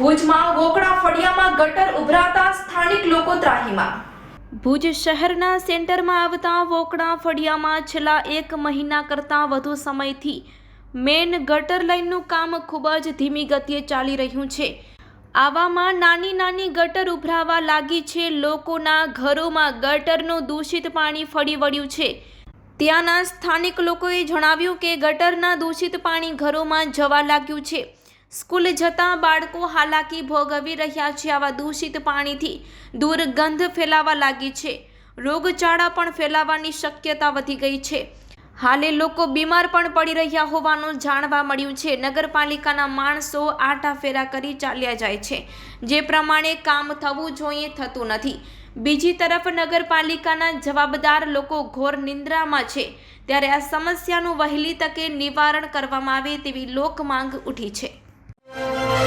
ભુજમાં ગોકડા ફળિયામાં ગટર ઉભરાતા સ્થાનિક લોકો ત્રાહીમાં. ભુજ શહેરના સેન્ટરમાં આવતા વોકડા ફળિયામાં છેલ્લા એક મહિના કરતાં વધુ સમયથી મેન ગટર લાઇનનું કામ ખૂબ જ ધીમી ગતિએ ચાલી રહ્યું છે. આવામાં નાની નાની ગટર ઉભરાવા લાગી છે. લોકોના ઘરોમાં ગટરનું દૂષિત પાણી ફળી વળ્યું છે. ત્યાંના સ્થાનિક લોકોએ જણાવ્યું કે ગટરના દૂષિત પાણી ઘરોમાં જવા લાગ્યું છે. સ્કૂલે જતા બાળકો હાલાકી ભોગવી રહ્યા છે આવા દૂષિત પાણીથી. દુર્ગંધ ફેલાવા લાગી છે. રોગચાળા પણ ફેલાવાની શક્યતા વધી ગઈ છે. હાલે લોકો બીમાર પણ પડી રહ્યા હોવાનું જાણવા મળ્યું છે. નગરપાલિકાના માણસો આટા ફેરા કરી ચાલ્યા જાય છે. જે પ્રમાણે કામ થવું જોઈએ થતું નથી. બીજી તરફ નગરપાલિકાના જવાબદાર લોકો ઘોર નિંદ્રામાં છે. ત્યારે આ સમસ્યાનું વહેલી તકે નિવારણ કરવામાં આવે તેવી લોક માંગ ઉઠી છે. Bye.